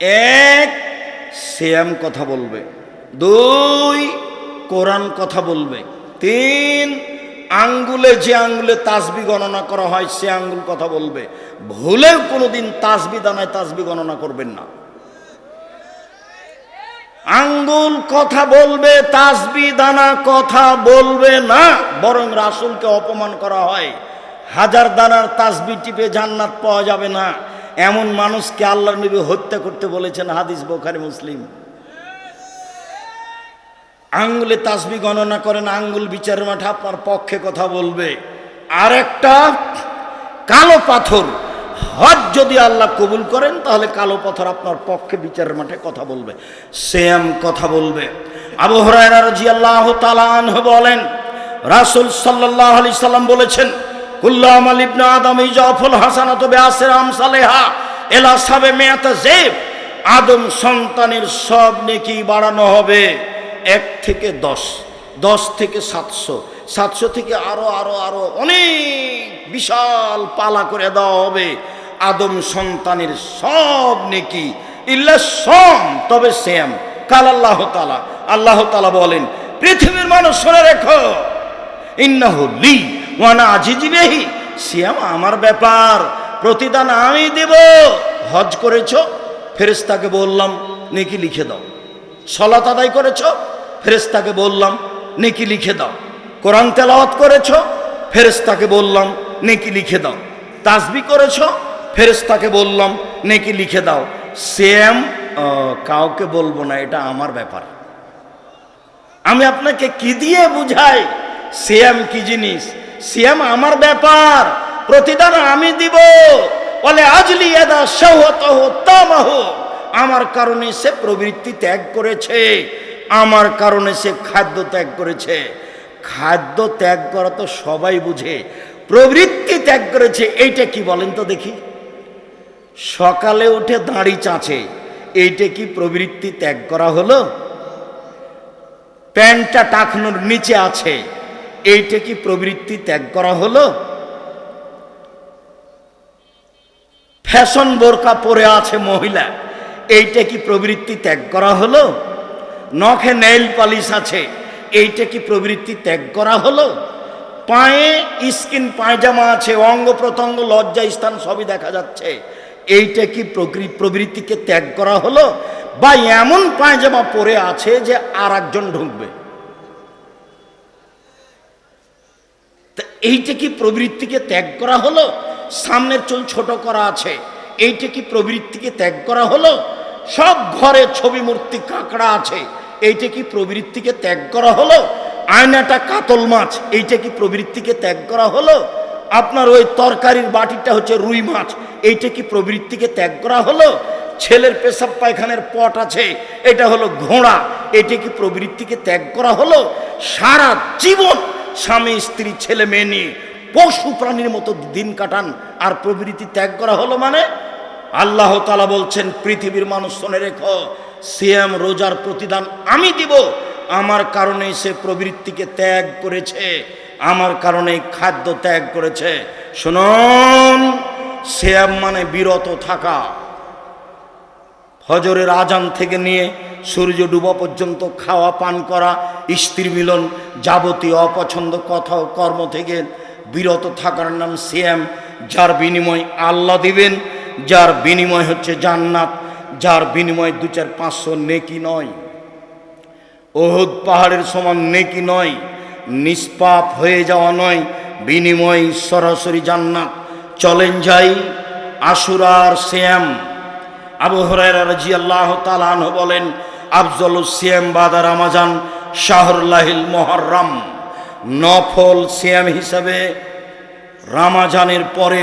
এক শ্যাম কথা বলবে। দুই, কোরআন কথা বলবে। তিন, আঙ্গুলে যে আঙ্গুলে তাসবি গণনা করা হয়, সে আঙ্গুল কথা বলবে। ভুলেও কোনোদিন তাসবি দানায় তাসবি গণনা করবেন না। আঙ্গুল কথা বলবে, তাসবি দানা কথা বলবে না, বরং রাসুলকে অপমান করা হয়। হাজার দানার তাসবি টিপে জান্নাত পাওয়া যাবে না। এমন মানুষকে আল্লাহ নবী হত্যা করতে বলেছেন, হাদিস বোখারি, মুসলিম। আঙ্গুলে তাসবি গণনা করেন, আঙ্গুল বিচার মাঠে আপনার পক্ষে কথা বলবে। আর একটা কালো পাথর। হজ যদি আল্লাহ কবুল করেন, তাহলে কালো পাথর আপনার পক্ষে বিচারের মাঠে কথা বলবে। সেম কথা বলবে। আবু হরায়রা রাদিয়াল্লাহু তাআলা আনহু বলেন, রাসূল সাল্লাল্লাহু আলাইহি সাল্লাম বলেছেন কুল্লাম ইবনে আদম ইজাফুল হাসানাতু বিআসর আমসালিহা এলা সাবে মিয়াতা জিব, আদম সন্তানের সব নেকি বাড়ানো হবে। এক থেকে দশ দশ থেকে সাতশো সাতশো থেকে আরও আরও আরও অনেক বিশাল পালা করে দেওয়া হবে। আদম সন্তানের সব নেকি, ইল্লা সম, তবে শ্যাম কাল আল্লাহ তালা আল্লাহ তালা বলেন, পৃথিবীর মানুষ শুনে রেখো, ইন্নাহু লি ওয়ানা শ্যাম আমার ব্যাপার, প্রতিদান আমি দেব। হজ করেছ ফেরেস্তাকে বললাম, নেকি লিখে দাও। সলাত আদায় করেছ ফেরেস্তাকে বললাম, নেকি লিখে দাও। কোরআন তেলাওয়াত করেছ ফেরেস্তাকে বললাম, নেকি লিখে দাও। তাসবি করেছ ফেরেস্তাকে বললাম, নেকি লিখে দাও। সেম কাউকে বলব না, এটা আমার ব্যাপার। আমি আপনাকে কি দিয়ে বুঝাই? সিয়াম কি জিনিস? সিয়াম আমার ব্যাপার, প্রতিদান আমি দিব। বলে, আজলি এদা সহত তামাহ। আমার কারণে সে প্রবৃত্তি ত্যাগ করেছে, আমার কারণে সে খাদ্য ত্যাগ করেছে। খাদ্য ত্যাগ করা তো সবাই বুঝে, প্রবৃত্তি ত্যাগ করেছে, এইটা কি বলেন তো দেখি। সকালে উঠে দাঁড়ি চাঁচে, এইটা কি প্রবৃত্তি ত্যাগ করা হলো? প্যান্টটা টাকনোর নিচে আছে এইটা কি প্রবৃত্তি ত্যাগ করা হলো? ফ্যাশন বোরকা পরে আছে মহিলা, এইটা কি প্রবৃত্তি ত্যাগ করা হলো? নখে নেইল পালিশ আছে, এইটা কি প্রবৃত্তি ত্যাগ করা হলো? পায়ে স্কিন পায়জামা আছে, অঙ্গ প্রত্যঙ্গ, লজ্জা স্থান সবই দেখা যাচ্ছে, এইটা কি প্রবৃত্তিকে ত্যাগ করা হলো? বা এমন পায়জামা পরে আছে যে আর একজন ঢুকবে। এইটা কি প্রবৃত্তিকে ত্যাগ করা হলো? সামনের চুল ছোট করা আছে, এইটা কি প্রবৃত্তিকে ত্যাগ করা হলো? সব ঘরে ছবি মূর্তি কাঁকড়া আছে, এইটা কি প্রবৃত্তিকে ত্যাগ করা হলো? আয়নাটা কাতল মাছ, এইটা কি প্রবৃত্তিকে ত্যাগ করা হলো? আপনার ওই তরকারির বাটিটা হচ্ছে রুই মাছ, এইটা কি প্রবৃত্তিকে ত্যাগ করা হলো? ছেলের পেশাব পায়খানের পট আছে, এটা হলো ঘোড়া এটা কি প্রবৃত্তিকে ত্যাগ করা হলো? সারা জীবন স্বামী, স্ত্রী, ছেলে, মেয়ে নিয়ে পশু প্রাণীর মতো দিন কাটান। আর প্রবৃত্তি ত্যাগ করা হলো মানে? আল্লাহ তালা বলছেন, পৃথিবীর মানুষ শোনে রেখো, সিয়াম, রোজার প্রতিদান আমি দিব। আমার কারণে সে প্রবৃত্তিকে ত্যাগ করেছে। আমার কারণে খাদ্য ত্যাগ করেছে। শুনুন, সিয়াম মানে বিরত থাকা। হজরের আজান থেকে নিয়ে সূর্য ডুবা পর্যন্ত খাওয়া, পান করা স্ত্রী মিলন যাবতীয় অপছন্দ কথা কর্ম থেকে বিরত থাকার নাম সিয়াম, যার বিনিময় আল্লাহ দিবেন, যার বিনিময় হচ্ছে জান্নাত, যার বিনিময় দু চার পাঁচশো নেকি নয়। ওহুদ পাহাড়ের সমান নেকি নয়, নিষ্পাপ হয়ে যাওয়া নয়, বিনিময় সরাসরি জান্নাত। চলেন যাই আশুরার শ্যাম আবু হরাইরা তাআলা আনহু বলেন আফজলু সিয়াম বাদা রামাজান শাহরুল্লাহিল মুহররম নফল সিয়াম হিসাবে রামাজানের পরে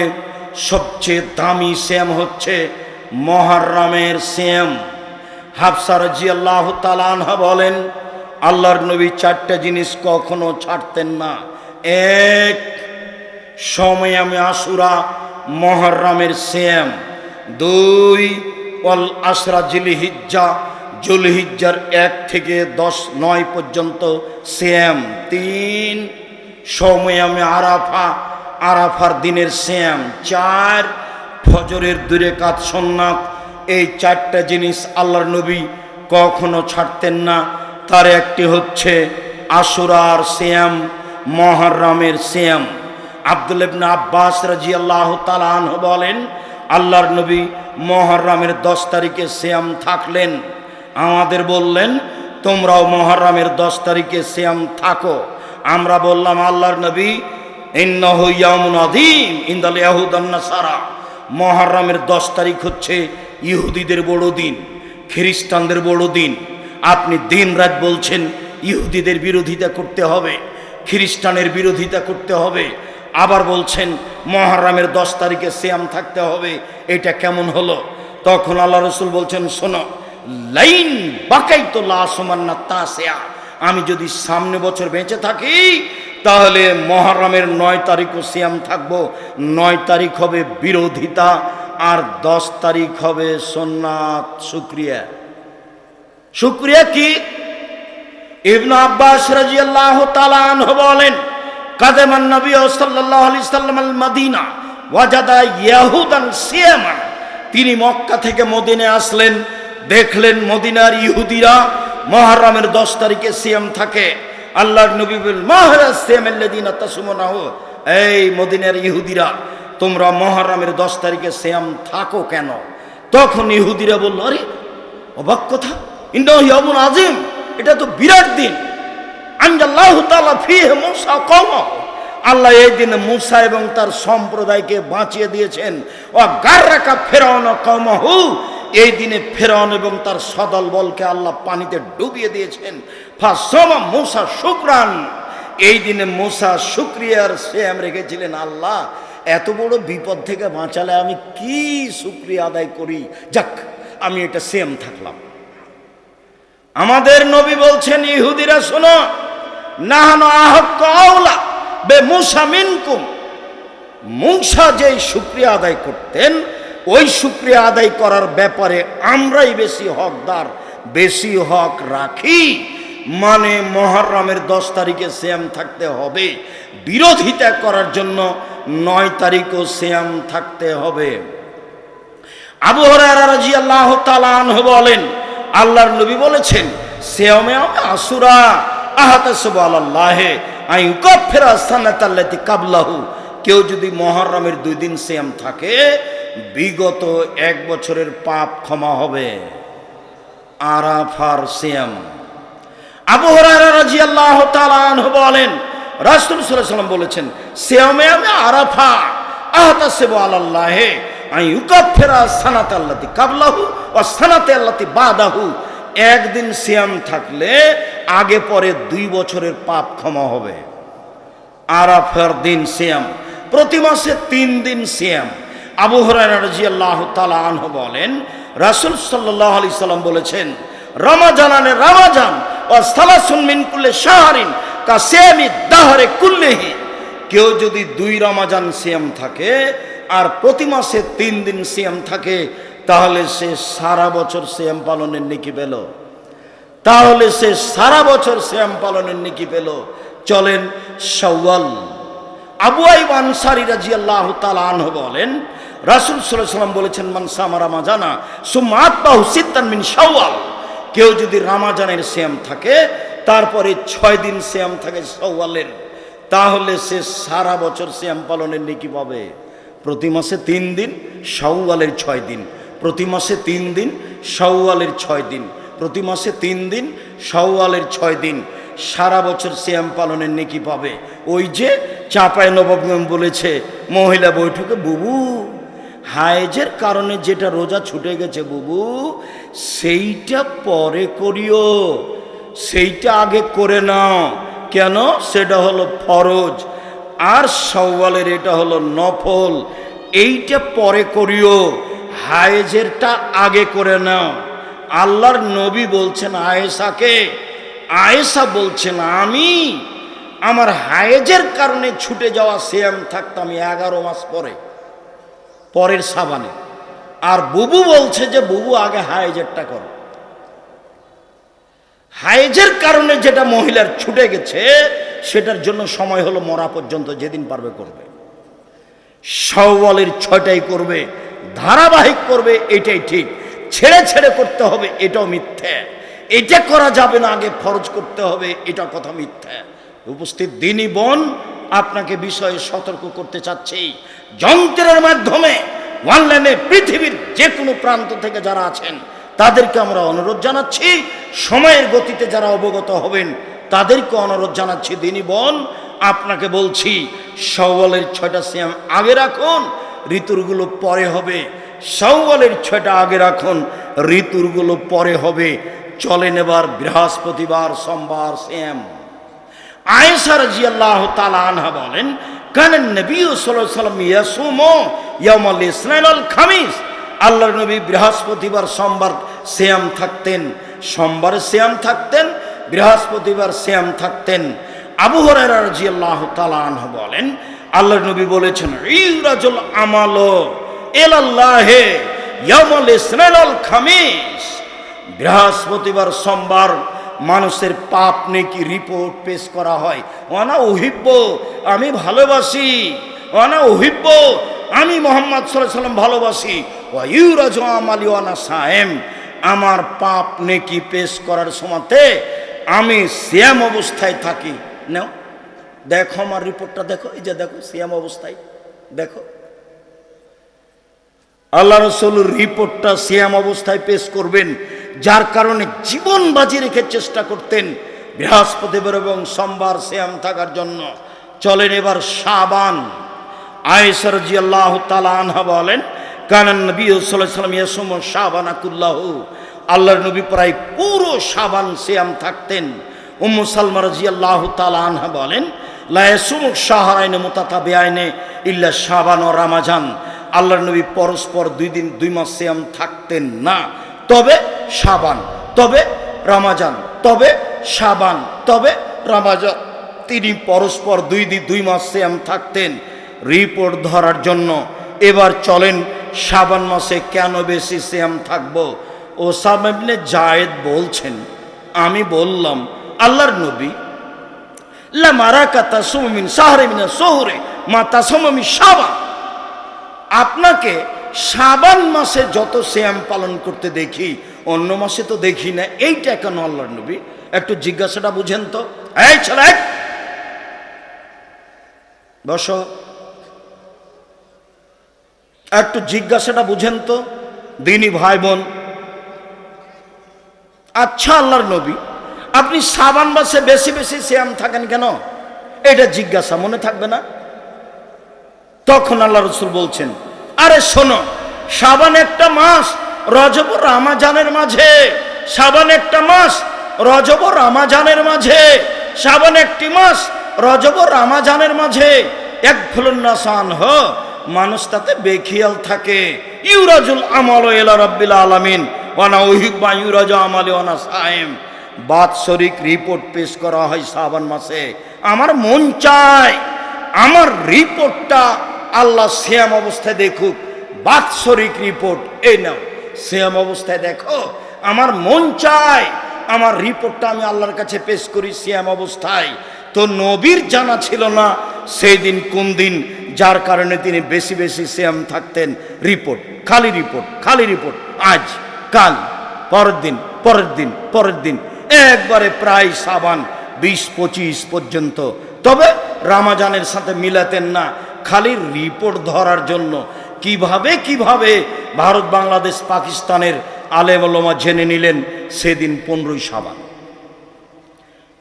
সবচেয়ে দামি শ্যাম হচ্ছে মহারামের শ্যাম হাফসা রাজিয়াল্লাহ তালানহা বলেন, আল্লাহর নবী চারটা জিনিস কখনো ছাড়তেন না। এক, সময় আমি আসুরা মহরমের শ্যাম দুই অল আশরা জিলিহিজ্জা জুলহিজ্জার এক থেকে দশ নয় পর্যন্ত শ্যাম। তিন সময় আমি আরাফা, আরাফার দিনের শ্যাম। চার, ফজরের দূরে কাত সন্ন্যাত এই চারটা জিনিস আল্লাহর নবী কখনো ছাড়তেন না। তার একটি হচ্ছে আশুরার শ্যাম, মহরমের শ্যাম। আব্দুল আব্বাস রাজি আল্লাহ তালান বলেন, আল্লাহর নবী মহরমের দশ তারিখে শ্যাম থাকলেন। আমাদের বললেন, তোমরাও মহরমের দশ তারিখে শ্যাম থাকো। আমরা বললাম, আল্লাহর নবী, ইন্নাহু ইয়াউমুন আযীম, ইনদাল ইয়াহুদান সারা মহরমের দশ তারিখ হচ্ছে ইহুদিদের বড় দিন, খ্রিস্টানদের বড় দিন। আপনি দিন রাত বলছেন, ইহুদিদের বিরোধিতা করতে হবে, খ্রিস্টানের বিরোধিতা করতে হবে। আবার বলছেন, মহরমের দশ তারিখে শ্যাম থাকতে হবে, এটা কেমন হলো? তখন আল্লাহ রসুল বলছেন, শোনো লাইন বাকাই তো লাসমান্না তা সেয়া আমি যদি সামনে বছর বেঁচে থাকি, তাহলে মহরমের নয় তারিখও সিয়াম থাকব। নয় তারিখ হবে বিরোধিতা, আর দশ তারিখ হবে সোননাথ শুক্রিয়া। শুক্রিয়া কি? ইবনু আব্বাস রাজিয়াল্লাহ তালান বলেন কাদেমান নবী সাল্লাল্লাহু আলাইহি সাল্লাম আল ওয়াজাদা ইয়াহুদান সিয়ামান। তিনি মক্কা থেকে মদিনে আসলেন। দেখলেন মদিনার ইহুদিরা, মহরমের দশ তারিখে সিয়াম থাকে। আল্লাহর নবী মহারাজ সিয়ামেল্লাদিন তাসুমনাহ? এই মদিনার ইহুদিরা, তোমরা মহরমের দশ তারিখে সিয়াম থাকো কেন? তখন ইহুদিরা বলল, আরে, অবাক কথা। ইন্দাহ আজিম এটা তো বিরাট দিন। কওমাহ। আল্লাহ এই দিনে মুসা এবং তার সম্প্রদায়কে বাঁচিয়ে দিয়েছেন। ও গার্রাকা ফেরাউন কৌমাহু এই দিনে ফেরন এবং তার সদল বলকে আল্লাহ পানিতে ডুবিয়ে দিয়েছেন। মুসা শুক্রান। এই দিনে মুসা শুক্রিয়ার শ্যাম রেখেছিলেন, আল্লাহ, এত বড় বিপদ থেকে বাঁচালে আমি কি শুক্রিয়া আদায় করি? যাক, আমি এটা সেম থাকলাম। আমাদের নবী বলছেন, ইহুদিরা শোনো, নাহানো আহক আওলা বে মুসা মিনকুম। মুসা যেই শুক্রিয়া আদায় করতেন ওই শুক্রিয়া আদায় করার ব্যাপারে আমরাই বেশি হকদার, বেশি হক রাখি। মানে মহরমের দশ তারিখে শ্যাম থাকতে হবে, বিরোধিতা করার জন্য নয় তারিখও শ্যাম থাকতে হবে। আবু হরারা আল্লাহ তালান বলেন, আল্লাহর নবী বলেছেন শ্যামে আসুরা আহাতাসব আল্লাহে আই উকাফেরা সানাতাল্লাতি কাবলাহু। কেউ যদি মহরমের দুই দিন শ্যাম থাকে বিগত এক বছরের পাপ ক্ষমা হবে। আরাফার শ্যাম আবু হরারা রাজি আল্লাহ বলেন, রাসুল সাল্লাম বলেছেন শ্যামে আমি আরাফা, আহতাসেব আল্লাহে আই উকাফেরা সানাত আল্লাতি কাবলাহু ও সানাতে আল্লাতি বাদাহু। একদিন শ্যাম থাকলে আগে পরে দুই বছরের পাপ ক্ষমা হবে। আরাফার দিন শ্যাম প্রতি মাসে তিন দিন শ্যাম আবু হরাজি আল্লাহ তালাহ বলেন, রাসুল সাল্লাহ আলি সাল্লাম বলেছেন, রমাজানানে রামাজান ও সালাসুন মিনকুল্লে শাহরিন, কা শ্যামি দাহরে কুল্লেহি। কেউ যদি দুই রমাজান শ্যাম থাকে, আর প্রতি মাসে তিন দিন শ্যাম থাকে, তাহলে সে সারা বছর শ্যাম পালনের নিকি পেল। তাহলে সে সারা বছর শ্যাম পালনের নিকি পেল। চলেন সওয়াল আবু আইব আনসারি রাজি আল্লাহ তালাহ বলেন রাসুল সাল্লাম বলেছেন মানসা আমার রামাজানা সুমাত সিদ্দান মিন সওয়াল কেউ যদি রামাজানের শ্যাম থাকে, তারপরে ছয় দিন শ্যাম থাকে সওয়ালের তাহলে সে সারা বছর শ্যাম পালনের নিকি পাবে। প্রতি মাসে তিন দিন সওয়ালের ছয় দিন। প্রতি মাসে তিন দিন সওয়ালের ছয় দিন। প্রতি মাসে তিন দিন সওয়ালের ছয় দিন। সারা বছর শ্যাম পালনের নেকি পাবে। ওই যে চাপায় নবাবগম বলেছে, মহিলা বৈঠকে বুবু হায়েজের কারণে যেটা রোজা ছুটে গেছে বুবু, সেইটা পরে করিও, সেইটা আগে করে নাও। কেন? সেটা হলো ফরজ। আর সওয়ালের এটা হলো নফল। এইটা পরে করিও, হায়েজেরটা আগে করে নাও। আল্লাহর নবী বলছেন, আয়েশাকে, আয়েশা বলছেন, আমি আমার হায়েজের কারণে ছুটে যাওয়া শ্যাম থাকতাম এগারো মাস পরে। পরের সাবানে। আর বুবু বলছে যে, বুবু, আগে হাইজেরটা করো। হাইজের কারণে যেটা মহিলার ছুটে গেছে, সেটার জন্য সময় হলো মরা পর্যন্ত, যেদিন পারবে করবে। সওয়ালের ছয়টাই করবে, ধারাবাহিক করবে, এটাই ঠিক। ছেড়ে ছেড়ে করতে হবে, এটাও মিথ্যে। এটা করা যাবে না, আগে ফরজ করতে হবে, এটা কথা মিথ্যে। উপস্থিত দিনী বোন আপনাকে বিষয়ে সতর্ক করতে চাচ্ছি। যন্ত্রের মাধ্যমে অনলাইনে পৃথিবীর যে কোনো প্রান্ত থেকে যারা আছেন, তাদেরকে আমরা অনুরোধ জানাচ্ছি, সময়ের গতিতে যারা অবগত হবেন, তাদেরকে অনুরোধ জানাচ্ছি দিনী বোন, আপনাকে বলছি, সওয়ালের ছয়টা সিয়াম আগে রাখুন, ঋতুরগুলো পরে হবে। সওয়ালের ছয়টা আগে রাখুন, ঋতুরগুলো পরে হবে। চলে নেবার বৃহস্পতিবার সোমবার শ্যাম আয়েশা রাজিয়াল্লাহ তাআলা আনহা বলেন, কান নবী সাল্লাম ইয়াসুমু ইয়াউমাল ইসনাইন আল খামিস। আল্লাহর নবী বৃহস্পতিবার সোমবার শ্যাম থাকতেন। সোমবার শ্যাম থাকতেন, বৃহস্পতিবার শ্যাম থাকতেন। আবু হুরায়রা রাদিয়াল্লাহু তাআলা আনহু বলেন, আল্লাহর নবী বলেছেন ইরাজুল আমালো এলাল্লাহে ইয়াউমাল ইসনাইন আল খামিস। বৃহস্পতিবার সোমবার মানুষের পাপ নেকি রিপোর্ট পেশ করা হয়। অনা ওহিব্য আমি ভালোবাসি। অনা ওহিব্য আমি মোহাম্মদ সাল্লাহ সাল্লাম ভালোবাসি। সাহেম আমার পাপ নেকি পেশ করার সময়তে আমি শ্যাম অবস্থায় থাকি। নাও, দেখো আমার রিপোর্টটা দেখো, এই যে দেখো শ্যাম অবস্থায়, দেখো। আল্লাহ রসুল রিপোর্টটা শ্যাম অবস্থায় পেশ করবেন। যার কারণে জীবন বাজি রেখে চেষ্টা করতেন বৃহস্পতিবার এবং সোমবার শ্যাম থাকার জন্য। চলেন এবার সাবান আয়েসর জি আল্লাহ আনহা বলেন, কানান নবী সাল্লাম ইয়াসুম সাবান আকুল্লাহ আল্লাহর নবী প্রায় পুরো সাবান শ্যাম থাকতেন। উম্মু সালমা রাজি আল্লাহ আনহা বলেন লায়াসুম শাহরাইনে মোতাতা বেআইনে ইল্লা সাবান ও রামাজান। আল্লাহর নবী পরস্পর দুই দিন, দুই মাস শ্যাম থাকতেন না। তবে সাবান তবে রামাজান, তবে সাবান তবে রামাজান। তিনি পরস্পর দুই দিন দুই মাস শ্যাম থাকতেন। রিপোর্ট ধরার জন্য এবার চলেন সাবান মাসে কেন বেশি শ্যাম থাকব? ও সামনে জায়েদ বলছেন, আমি বললাম, আল্লাহর নবী আপনাকে সাবান মাসে যত শ্যাম পালন করতে দেখি, অন্য মাসে তো দেখি না। এইটা কেন আল্লাহর নবী? একটু জিজ্ঞাসাটা বুঝেন তো। এই ছেলে! বস। একটু জিজ্ঞাসাটা বুঝেন তো, দিনী ভাই বোন। আচ্ছা আল্লাহর নবী, আপনি সাবান মাসে বেশি বেশি শ্যাম থাকেন কেন? এটা জিজ্ঞাসা মনে থাকবে না? তখন আল্লাহ রসুল বলছেন আরে শোনো, সাবান একটা মাস রজব রামাজানের মাঝে, সাবান একটা মাস রজব রামাজানের মাঝে, সাবান একটি মাস রজব রামাজানের মাঝে। এক ফুলন্নাসান হ, মানুষ তাতে বেখিয়াল থাকে। ইউরাজুল আমল এলা রব্বিল আলামিন বাৎসরিক রিপোর্ট পেশ করা হয় শ্রাবণ মাসে। আমার মন চায়, আমার রিপোর্টটা আল্লাহ শ্যাম অবস্থায় দেখুক, বাৎসরিক রিপোর্ট এই নাও। শ্যাম অবস্থায় দেখো, আমার মন চায়, আমার রিপোর্টটা আমি আল্লাহর কাছে পেশ করি শ্যাম অবস্থায়। তো নবীর জানা ছিল না সেই দিন কোন দিন, যার কারণে তিনি বেশি বেশি শ্যাম থাকতেন। রিপোর্ট খালি রিপোর্ট খালি রিপোর্ট আজ, কাল, পরের দিন পরের দিন পরের দিন। একবারে প্রায় সাবান, বিশ পঁচিশ পর্যন্ত। তবে রামাজানের সাথে মিলাতেন না। খালি রিপোর্ট ধরার জন্য কীভাবে কীভাবে ভারত, বাংলাদেশ, পাকিস্তানের আলেমলমা জেনে নিলেন সেদিন পনেরোই সাবান।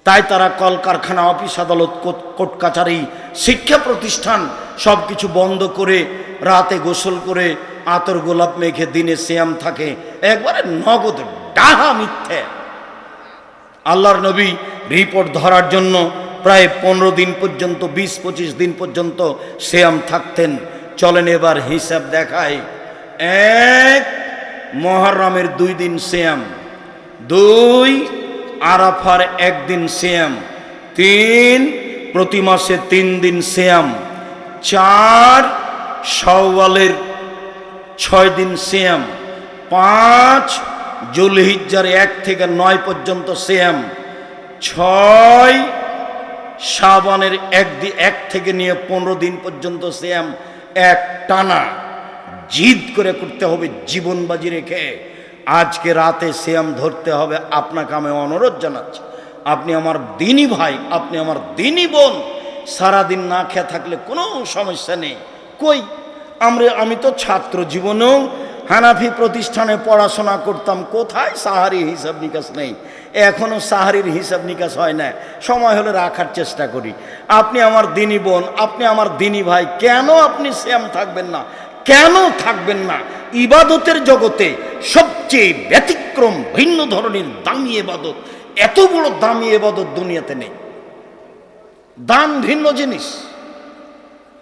তাই তারা কলকারখানা, অফিস আদালত কোর্ট- কাছারি শিক্ষা প্রতিষ্ঠান সব কিছু বন্ধ করে রাতে গোসল করে আতর গোলাপ মেখে দিনে শ্যাম থাকে, একবারে নগদ ডাহা মিথ্যে। আল্লাহর নবী রিপোর্ট ধরার জন্য প্রায় পনেরো দিন পর্যন্ত, বিশ পঁচিশ দিন পর্যন্ত শ্যাম থাকতেন। চলেন এবার হিসাব দেখায় এক, মহরমের দুই দিন শ্যাম। দুই, আরাফার একদিন শ্যাম। তিন, প্রতি মাসে তিন দিন শ্যাম। চার সওয়ালের ছয় দিন শ্যাম। পাঁচ, জুলহিজ্জার এক থেকে নয় পর্যন্ত শ্যাম। ছয় শ্রাবণের এক এক থেকে নিয়ে পনেরো দিন পর্যন্ত শ্যাম এক টানা জিদ করে করতে হবে, জীবন বাজি রেখে। আজকে রাতে শ্যাম ধরতে হবে, আপনাকে আমি অনুরোধ জানাচ্ছি। আপনি আমার দিনই ভাই, আপনি আমার দিনই বোন, সারাদিন না খেয়ে থাকলে কোনো সমস্যা নেই। কই? আমরা, আমি তো ছাত্র জীবনেও হানাফি প্রতিষ্ঠানে পড়াশোনা করতাম, কোথায় সাহারি হিসাব নিকাশ নেই? এখনও সাহারির হিসাব নিকাশ হয় না। সময় হলে রাখার চেষ্টা করি। আপনি আমার দিনী বোন, আপনি আমার দিনী ভাই, কেন আপনি শ্যাম থাকবেন না? কেন থাকবেন না? ইবাদতের জগতে সবচেয়ে ব্যতিক্রম, ভিন্ন ধরনের দামি এবাদত এত বড় দামি এবাদত দুনিয়াতে নেই। দান ভিন্ন জিনিস।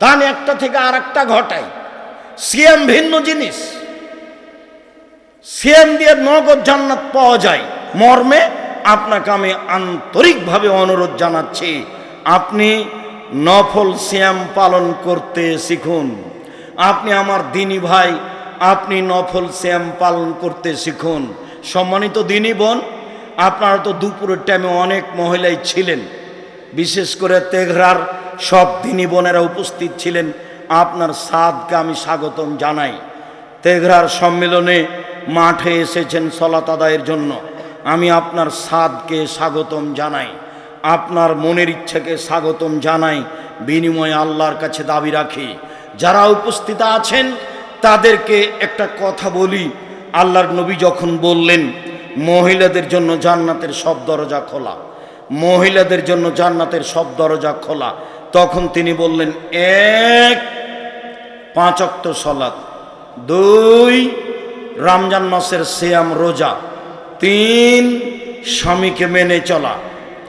দান একটা থেকে আর একটা ঘটায়। সিয়াম ভিন্ন জিনিস। সিয়াম দিয়ে নগদ জান্নাত পাওয়া যায়। মর্মে আপনাকে আমি আন্তরিকভাবে অনুরোধ জানাচ্ছি, আপনি নফল শ্যাম পালন করতে শিখুন। আপনি আমার দিনী ভাই, আপনি নফল শ্যাম পালন করতে শিখুন। সম্মানিত দিনী বোন, আপনারা তো দুপুরের টাইমে অনেক মহিলাই ছিলেন। বিশেষ করে তেঘরার সব দিনী বোনেরা উপস্থিত ছিলেন। আপনার সাদকে আমি স্বাগতম জানাই। তেঘরার সম্মেলনে মাঠে এসেছেন সলাত আদায়ের জন্য। আমি আপনার সাদকে স্বাগতম জানাই, আপনার মনের ইচ্ছাকে স্বাগতম জানাই, বিনিময়ে আল্লাহর কাছে দাবি রাখি। যারা উপস্থিত আছেন, তাদেরকে একটা কথা বলি, আল্লাহর নবী যখন বললেন, মহিলাদের জন্য জান্নাতের সব দরজা খোলা, মহিলাদের জন্য জান্নাতের সব দরজা খোলা, তখন তিনি বললেন, এক, পাঁচ অক্ত সলাৎ দুই, রমজান মাসের সিয়াম রোজা তিন স্বামীকে মেনে চলা।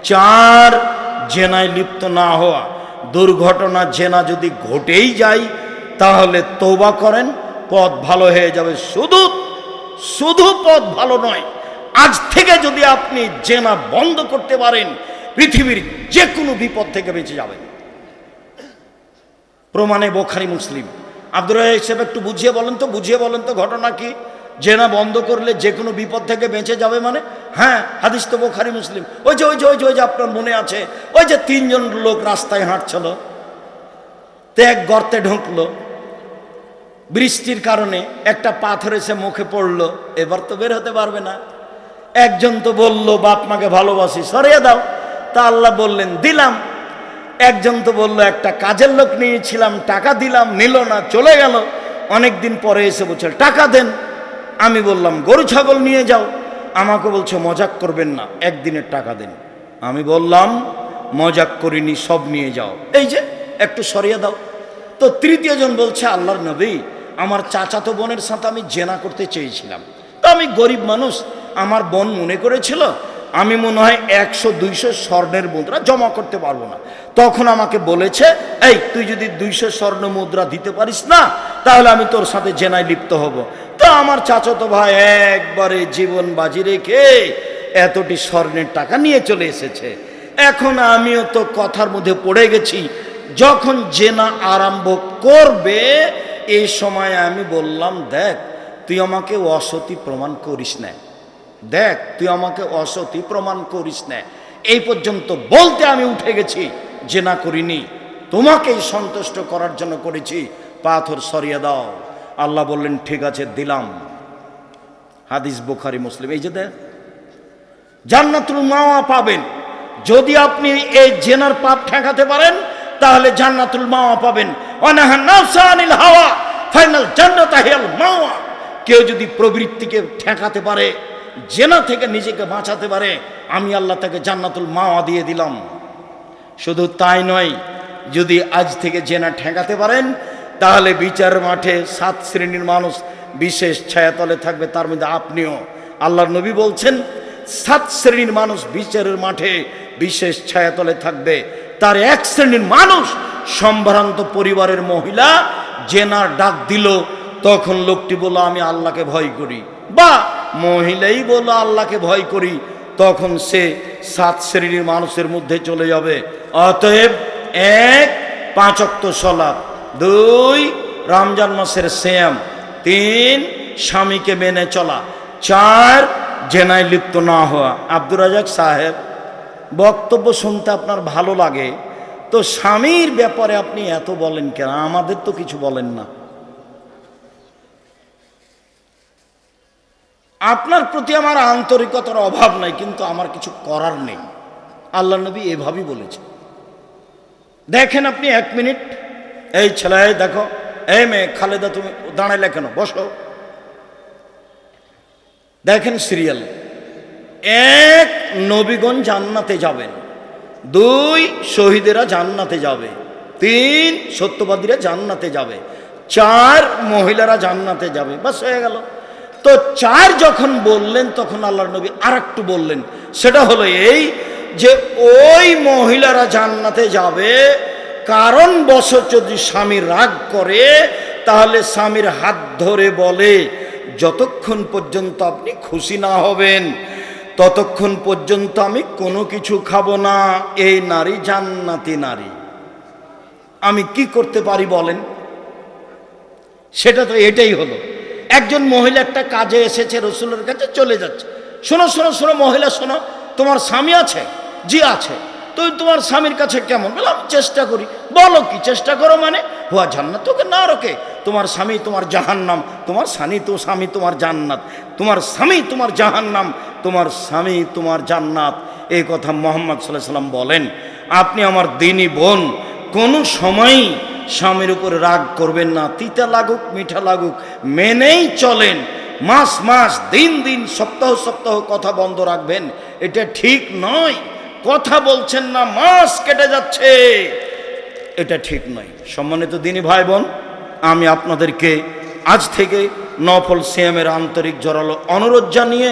চার, জেনায় লিপ্ত না হওয়া। দুর্ঘটনা, জেনা যদি ঘটেই যায়, তাহলে তৌবা করেন, পথ ভালো হয়ে যাবে। শুধু শুধু পথ ভালো নয়, আজ থেকে যদি আপনি জেনা বন্ধ করতে পারেন, পৃথিবীর যে কোনো বিপদ থেকে বেঁচে যাবেন। প্রমাণে বোখারি মুসলিম। আব্দুর হিসেব একটু বুঝিয়ে বলেন তো, বুঝিয়ে বলেন তো ঘটনা কি? জেনা বন্ধ করলে যে কোনো বিপদ থেকে বেঁচে যাবে মানে? হ্যাঁ হাদিস তো বোখারি, মুসলিম। ওই যে ওই যে ওই যে ওই যে আপনার মনে আছে, ওই যে তিনজন লোক রাস্তায় হাঁটছিল, তে এক গর্তে ঢুকলো, বৃষ্টির কারণে একটা পাথর এসে মুখে পড়ল, এবার তো বের হতে পারবে না। একজন তো বলল, বাপ মাকে ভালোবাসি সরিয়ে দাও। তা আল্লাহ বললেন, দিলাম। একজন তো বলল, একটা কাজের লোক নিয়েছিলাম, টাকা দিলাম, নিল না, চলে গেল। অনেকদিন পরে এসে বলছে, টাকা দেন। আমি বললাম, গরু, ছাগল নিয়ে যাও। আমাকে বলছে, মজাক করবেন না, একদিনের টাকা দেন। আমি বললাম, মজাক করিনি, সব নিয়ে যাও। এই যে, একটু সরিয়ে দাও। তো তৃতীয় জন বলছে, আল্লাহর নবী, আমার চাচাতো বোনের সাথে আমি জেনা করতে চেয়েছিলাম। তো আমি গরিব মানুষ, আমার বোন মনে করেছিল, আমি মনে হয় একশো, দুইশো স্বর্ণের মুদ্রা জমা করতে পারব না। তখন আমাকে বলেছে, এই, তুই যদি দুইশো স্বর্ণ মুদ্রা দিতে পারিস না, তাহলে আমি তোর সাথে জেনায় লিপ্ত হব। তো আমার চাচাতো ভাই একবারে জীবন বাজি রেখে এতটি স্বর্ণের টাকা নিয়ে চলে এসেছে। এখন আমিও তো কথার মধ্যে পড়ে গেছি, যখন জেনা আরম্ভ করবে এই সময় আমি বললাম, দেখ, তুই আমাকে অসতি প্রমাণ করিস না। দেখ, তুই আমাকে অসতি প্রমাণ করিস না। এই পর্যন্ত বলতে আমি উঠে গেছি, জেনা করিনি। তোমাকেই সন্তুষ্ট করার জন্য করেছি। পাথর সরিয়ে দাও। আল্লাহ বললেন, ঠিক আছে, দিলাম। হাদিস বুখারি, মুসলিম। এই যে দেখ, জান্নাতুল মাওয়া পাবেন। যদি আপনি এই জেনার পাপ ঠেকাতে পারেন, তাহলে জান্নাতুল মাওয়া পাবেন। অনাহান নাফসানিল হাওয়া, ফাইনাল জান্নাত হিয়াল মাওয়া। কেউ যদি প্রবৃত্তিকে ঠেকাতে পারে, জেনা থেকে নিজেকে বাঁচাতে পারে, আমি আল্লাহ তাকে জান্নাতুল মাওয়া দিয়ে দিলাম। শুধু তাই নয়, যদি আজ থেকে জেনা ঠেকাতে পারেন তাহলে বিচার মাঠে সাত শ্রেণির মানুষ বিশেষ ছায়াতলে থাকবে, তার মধ্যে আপনিও। আল্লাহর নবী বলছেন, সাত শ্রেণির মানুষ বিচারের মাঠে বিশেষ ছায়াতলে থাকবে। তার এক শ্রেণির মানুষ সম্ভ্রান্ত পরিবারের মহিলা জেনার ডাক দিল, তখন লোকটি বলল, আমি আল্লাহকে ভয় করি। বা মহিলাই বলল, আল্লাহকে ভয় করি। তখন সে সাত শ্রেণির মানুষের মধ্যে চলে যাবে। অতএব এক পাঁচক্ত সলাপ। দুই, রমজান মাসের শ্যাম তিন, স্বামীকে মেনে চলা। চার, জেনায় লিপ্ত না হওয়া। আব্দুর রাজাক সাহেব, বক্তব্য শুনতে আপনার ভালো লাগে। তো স্বামীর ব্যাপারে আপনি এত বলেন কেন? আমাদের তো কিছু বলেন না। আপনার প্রতি আমার আন্তরিকতার অভাব নাই, কিন্তু আমার কিছু করার নেই। আল্লাহ নবী এভাবেই বলেছে দেখেন আপনি এক মিনিট। এই ছেলে, দেখো, এই মেয়ে, খালেদা, তুমি দাঁড়াইলে কেন? বসো। দেখেন সিরিয়াল এক নবীগণ জান্নাতে যাবেন। দুই শহীদেরা জান্নাতে যাবে। তিন সত্যবাদীরা জান্নাতে যাবে। চার মহিলারা জান্নাতে যাবে। বাস হয়ে গেল। তো চার যখন বললেন, তখন আল্লাহর নবী আর একটু বললেন। সেটা হলো এই যে ওই মহিলারা জান্নাতে যাবে কারণ বছর যদি স্বামী রাগ করে, তাহলে স্বামীর হাত ধরে বলে, যতক্ষণ পর্যন্ত আপনি খুশি না হবেন, ততক্ষণ পর্যন্ত আমি কোনো কিছু খাব না। এই নারী জান্নাতি নারী। আমি কি করতে পারি বলেন? সেটা তো এটাই হলো। একজন মহিলা একটা কাজে এসেছে, রসুলের কাছে চলে যাচ্ছে। শোনো শোনো শোনো মহিলা, শোনো, তোমার স্বামী আছে? জি আছে। তুই তোমার স্বামীর কাছে কেমন? বললাম চেষ্টা করি। বলো কি, চেষ্টা করো মানে? হুয়া জান্নাত, তোকে না রোকে? তোমার স্বামী তোমার জাহান্নাম, তোমার স্বামী তো স্বামী তোমার জান্নাত, তোমার স্বামী তোমার জাহান্নাম, তোমার স্বামী তোমার জান্নাত। এই কথা মোহাম্মদ সাল্লাহ সাল্লাম বলেন। আপনি আমার দিনী বোন, কোনো সময়ই স্বামীর উপর রাগ করবেন না। তিতা লাগুক, মিঠা লাগুক, মেনেই চলেন। মাস মাস, দিন দিন, সপ্তাহ সপ্তাহ কথা বন্ধ রাখবেন। এটা ঠিক নয়। কথা বলছেন না, মাস কেটে যাচ্ছে। এটা ঠিক নয়। সম্মানিত দিনী ভাই বোন আমি আপনাদেরকে আজ থেকে নফল সিএমের আন্তরিক জোরালো অনুরোধ জানিয়ে